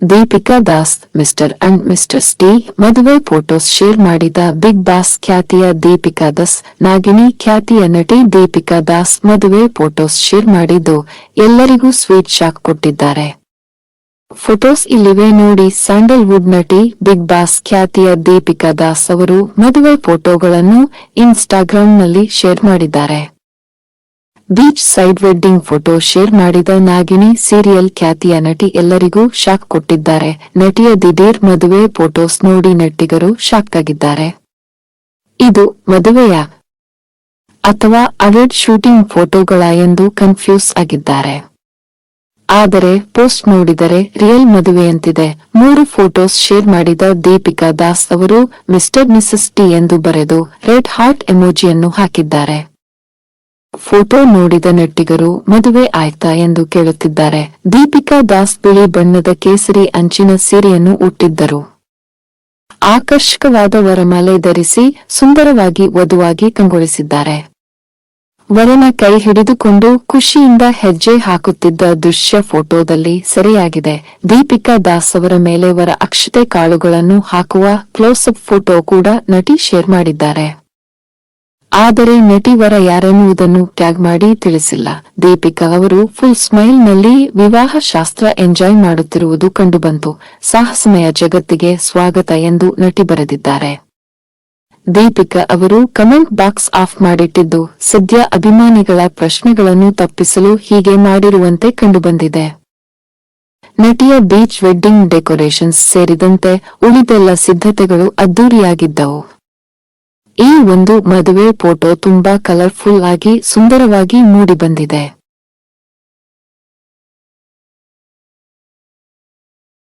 Deepika Das, mister and mister ಸ್ಟಿ ಮದುವೆ photos share ಮಾಡಿದ big boss ಖ್ಯಾತಿಯ ದೀಪಿಕಾ ದಾಸ್ ನಾಗಿನಿ ಖ್ಯಾತಿಯ ನಟಿ ದೀಪಿಕಾ ದಾಸ್ ಮದುವೆ ಫೋಟೋಸ್ ಶೇರ್ ಮಾಡಿದ್ದು ಎಲ್ಲರಿಗೂ ಸ್ವೀಟ್ ಶಾಕ್ ಕೊಟ್ಟಿದ್ದಾರೆ. ಫೋಟೋಸ್ ಇಲ್ಲಿವೆ ನೋಡಿ ಸ್ಯಾಂಡಲ್ವುಡ್ ನಟಿ, ಬಿಗ್ ಬಾಸ್ ಖ್ಯಾತಿಯ ದೀಪಿಕಾ ದಾಸ್ ಅವರು ಮದುವೆ ಫೋಟೋಗಳನ್ನು ಇನ್ಸ್ಟಾಗ್ರಾಂನಲ್ಲಿ ಶೇರ್ ಮಾಡಿದ್ದಾರೆ. Beach side wedding photo share ಮಾಡಿದ ನಾಗಿನಿ ಸೀರಿಯಲ್ ಖ್ಯಾತಿಯ ನಟಿ ಎಲ್ಲರಿಗೂ ಶಾಕ್ ಕೊಟ್ಟಿದ್ದಾರೆ. ನಟಿಯ ದಿಢೀರ್ ಮದುವೆ ಫೋಟೋಸ್ ನೋಡಿ ನಟಿಗರು ಶಾಕ್ ಆಗಿದ್ದಾರೆ ಇದು ಮದುವೆಯ ಅಥವಾ ಅಡೆಡ್ ಶೂಟಿಂಗ್ ಫೋಟೋಗಳ ಎಂದು ಕನ್ಫ್ಯೂಸ್ ಆಗಿದ್ದಾರೆ. ಆದರೆ ಪೋಸ್ಟ್ ನೋಡಿದರೆ ರಿಯಲ್ ಮದುವೆಯಂತಿದೆ. ಮೂರು ಫೋಟೋಸ್ ಶೇರ್ ಮಾಡಿದ ದೀಪಿಕಾ ದಾಸ್ ಅವರು ಮಿಸ್ಟರ್ ಮಿಸಸ್ ಟಿ ಎಂದು ಬರೆದು ರೆಡ್ ಹಾರ್ಟ್ ಎಮೋಜಿಯನ್ನು ಹಾಕಿದ್ದಾರೆ. ಫೋಟೋ ನೋಡಿದ ನೆಟ್ಟಿಗರು ಮದುವೆ ಆಯ್ತಾ ಎಂದು ಕೇಳುತ್ತಿದ್ದಾರೆ. ದೀಪಿಕಾ ದಾಸ್ ಬಿಳಿ ಬಣ್ಣದ ಕೇಸರಿ ಅಂಚಿನ ಸೀರೆಯನ್ನು ಉಟ್ಟಿದ್ದರು. ಆಕರ್ಷಕವಾದ ವರಮಾಲೆ ಧರಿಸಿ ಸುಂದರವಾಗಿ ವಧುವಾಗಿ ಕಂಗೊಳಿಸಿದ್ದಾರೆ. ವರನ ಕೈ ಹಿಡಿದುಕೊಂಡು ಖುಷಿಯಿಂದ ಹೆಜ್ಜೆ ಹಾಕುತ್ತಿದ್ದ ದೃಶ್ಯ ಫೋಟೋದಲ್ಲಿ ಸರಿಯಾಗಿದೆ. ದೀಪಿಕಾ ದಾಸ್ ಅವರ ಮೇಲೆ ವರ ಅಕ್ಷತೆ ಕಾಳುಗಳನ್ನು ಹಾಕುವ ಕ್ಲೋಸ್ಅಪ್ ಫೋಟೋ ಕೂಡ ನಟಿ ಶೇರ್ ಮಾಡಿದ್ದಾರೆ. ಆದರೆ ನಟಿ ವರ ಯಾರೆನ್ನುವುದನ್ನು ಟ್ಯಾಗ್ ಮಾಡಿ ತಿಳಿಸಿಲ್ಲ. ದೀಪಿಕಾ ಅವರು ಫುಲ್ ಸ್ಮೈಲ್ನಲ್ಲಿ ವಿವಾಹ ಶಾಸ್ತ್ರ ಎಂಜಾಯ್ ಮಾಡುತ್ತಿರುವುದು ಕಂಡುಬಂತು. ಸಾಹಸಮಯ ಜಗತ್ತಿಗೆ ಸ್ವಾಗತ ಎಂದು ನಟಿ ಬರೆದಿದ್ದಾರೆ. ದೀಪಿಕಾ ಅವರು ಕಮೆಂಟ್ ಬಾಕ್ಸ್ ಆಫ್ ಮಾಡಿಟ್ಟಿದ್ದು, ಸದ್ಯ ಅಭಿಮಾನಿಗಳ ಪ್ರಶ್ನೆಗಳನ್ನು ತಪ್ಪಿಸಲು ಹೀಗೆ ಮಾಡಿರುವಂತೆ ಕಂಡುಬಂದಿದೆ. ನಟಿಯ ಬೀಚ್ ವೆಡ್ಡಿಂಗ್ ಡೆಕೋರೇಷನ್ಸ್ ಸೇರಿದಂತೆ ಉಳಿದೆಲ್ಲ ಸಿದ್ಧತೆಗಳು ಅದ್ದೂರಿಯಾಗಿದ್ದವು ಈ ಒಂದು ಮದುವೆ ಫೋಟೋ ತುಂಬಾ ಕಲರ್ಫುಲ್ ಆಗಿ ಸುಂದರವಾಗಿ ಮೂಡಿಬಂದಿದೆ